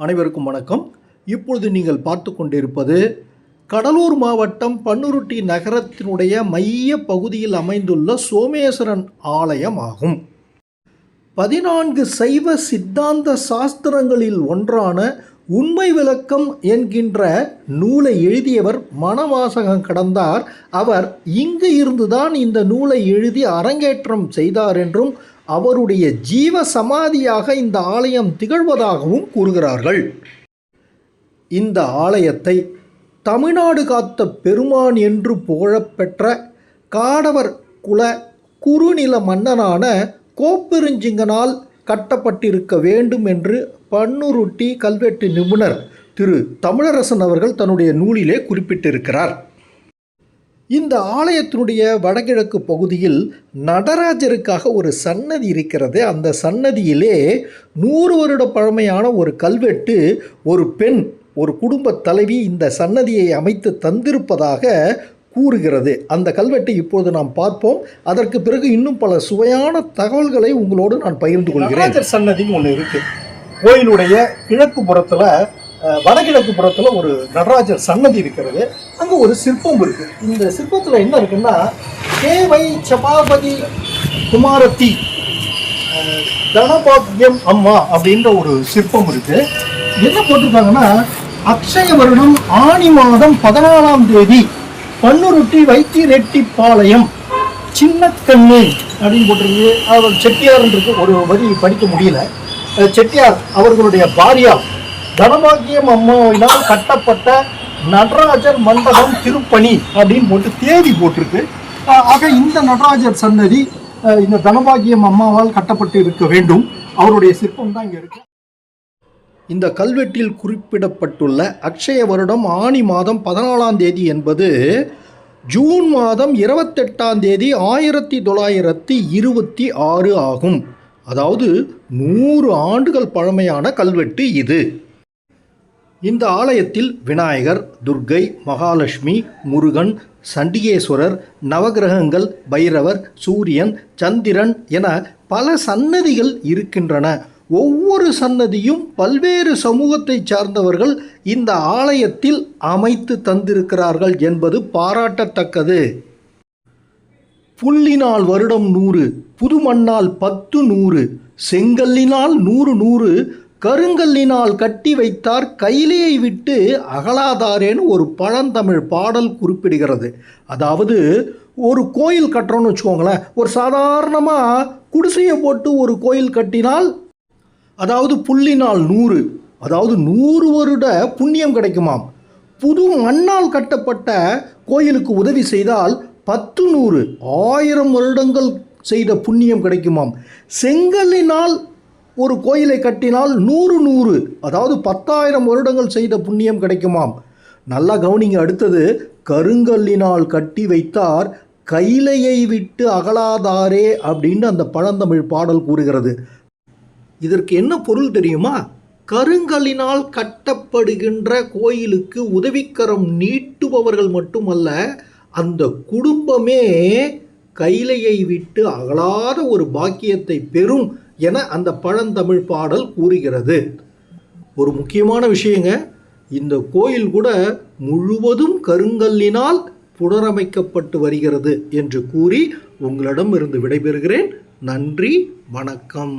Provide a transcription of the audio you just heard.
அனைவருக்கும் வணக்கம். இப்பொழுது நீங்கள் பார்த்து கொண்டிருப்பது கடலூர் மாவட்டம் பன்னுருட்டி நகரத்தினுடைய மைய பகுதியில் அமைந்துள்ள சோமேஸ்வரன் ஆலயம் ஆகும். பதினான்கு சைவ சித்தாந்த சாஸ்திரங்களில் ஒன்றான உண்மை விளக்கம் என்கின்ற நூலை எழுதியவர் மனவாசகம் கடந்தார். அவர் இங்கு இருந்துதான் இந்த நூலை எழுதி அரங்கேற்றம் செய்தார் என்றும் அவருடைய ஜீவ சமாதியாக இந்த ஆலயம் திகழ்வதாகவும் கூறுகிறார்கள். இந்த ஆலயத்தை தமிழ்நாடு காத்த பெருமான் என்று புகழப்பெற்ற காடவர் குல குறுநில மன்னனான கோப்பெருஞ்சிங்கனால் கட்டப்பட்டிருக்க வேண்டும் என்று பன்னுருட்டி கல்வெட்டு நிபுணர் திரு தமிழரசன் அவர்கள் தன்னுடைய நூலிலே குறிப்பிட்டிருக்கிறார். இந்த ஆலயத்தினுடைய வடகிழக்கு பகுதியில் நடராஜருக்காக ஒரு சன்னதி இருக்கிறது. அந்த சன்னதியிலே நூறு வருட பழமையான ஒரு கல்வெட்டு ஒரு பெண் ஒரு குடும்ப தலைவி இந்த சன்னதியை அமைத்து தந்திருப்பதாக கூறுகிறது. அந்த கல்வெட்டை இப்பொழுது நாம் பார்ப்போம். அதற்கு பிறகு இன்னும் பல சுவையான தகவல்களை உங்களோடு நான் பகிர்ந்து கொள்கிறேன். நடராஜர் சன்னதின்னு ஒன்று இருக்கு. கோயிலுடைய கிழக்கு புறத்தில் வடகிழக்கு புறத்தில் ஒரு நடராஜர் சன்னதி இருக்கிறது. அங்கே ஒரு சிற்பம் இருக்கு. இந்த சிற்பத்தில் என்ன இருக்குன்னா தேவை சபாபதி குமாரத்தி அஹ், தனபாக்கியம் அம்மா அப்படின்ற ஒரு சிற்பம் இருக்கு. என்ன போட்டிருக்காங்கன்னா அக்ஷய வருடம் ஆணி மாதம் பதினாலாம் தேதி பன்னுருட்டி வைத்திரெட்டிப்பாளையம் சின்ன சின்னக்கண்ணு அப்படின்னு போட்டிருக்கு. அவர் செட்டியார்ன்றது ஒரு வரி படிக்க முடியல. செட்டியார் அவர்களுடைய பாரியா தனபாக்கியம் அம்மாவினால் கட்டப்பட்ட நடராஜர் மண்டபம் திருப்பணி அப்படின்னு போட்டு தேதி போட்டிருக்கு. ஆக இந்த நடராஜர் சன்னதி இந்த தனபாக்கியம் அம்மாவால் கட்டப்பட்டு இருக்க வேண்டும். அவருடைய சிற்பம் தான் இங்கே இருக்கு. இந்த கல்வெட்டில் குறிப்பிடப்பட்டுள்ள அக்ஷய வருடம் ஆணி மாதம் பதினாலாம் தேதி என்பது ஜூன் மாதம் இருபத்தெட்டாம் தேதி ஆயிரத்தி தொள்ளாயிரத்தி இருபத்தி ஆறு ஆகும். அதாவது நூறு ஆண்டுகள் பழமையான கல்வெட்டு இது. இந்த ஆலயத்தில் விநாயகர் துர்க்கை மகாலட்சுமி முருகன் சண்டிகேஸ்வரர் நவகிரகங்கள் பைரவர் சூரியன் சந்திரன் என பல சன்னதிகள் இருக்கின்றன. ஒவ்வொரு சன்னதியும் பல்வேறு சமூகத்தைச் சார்ந்தவர்கள் இந்த ஆலயத்தில் அமைத்து தந்திருக்கிறார்கள் என்பது பாராட்டத்தக்கது. புல்லினால் வருடம் நூறு புதுமண்ணால் பத்து நூறு செங்கல்லினால் நூறு நூறு கருங்கல்லினால் கட்டி வைத்தார் கையிலேயை விட்டு அகலாதாரேன்னு ஒரு பழந்தமிழ் பாடல் குறிப்பிடுகிறது. அதாவது ஒரு கோயில் கட்டுறோன்னு வச்சுக்கோங்களேன் ஒரு சாதாரணமாக குடிசையை போட்டு ஒரு கோயில் கட்டினால் அதாவது புள்ளினால் நூறு அதாவது நூறு வருட புண்ணியம் கிடைக்குமாம். புது மண்ணால் கட்டப்பட்ட கோயிலுக்கு உதவி செய்தால் பத்து நூறு ஆயிரம் வருடங்கள் செய்த புண்ணியம் கிடைக்குமாம். செங்கல்லினால் ஒரு கோயிலை கட்டினால் நூறு நூறு அதாவது பத்தாயிரம் வருடங்கள் செய்த புண்ணியம் கிடைக்குமாம். நல்லா கவனிங்க அடுத்தது கருங்கல்லினால் கட்டி வைத்தார் கைலையை விட்டு அகலாதாரே அப்படின்னு அந்த பழந்தமிழ் பாடல் கூறுகிறது. இதற்கு என்ன பொருள் தெரியுமா? கருங்கல்லினால் கட்டப்படுகின்ற கோயிலுக்கு உதவிக்கரம் நீட்டுபவர்கள் மட்டுமல்ல அந்த குடும்பமே கைலையை விட்டு அகலாத ஒரு பாக்கியத்தை பெறும் என அந்த பழந்தமிழ் பாடல் கூறுகிறது. ஒரு முக்கியமான விஷயங்க இந்த கோயில் கூட முழுவதும் கருங்கல்லினால் புனரமைக்கப்பட்டு வருகிறது என்று கூறி உங்களிடம் இருந்து விடைபெறுகிறேன். நன்றி வணக்கம்.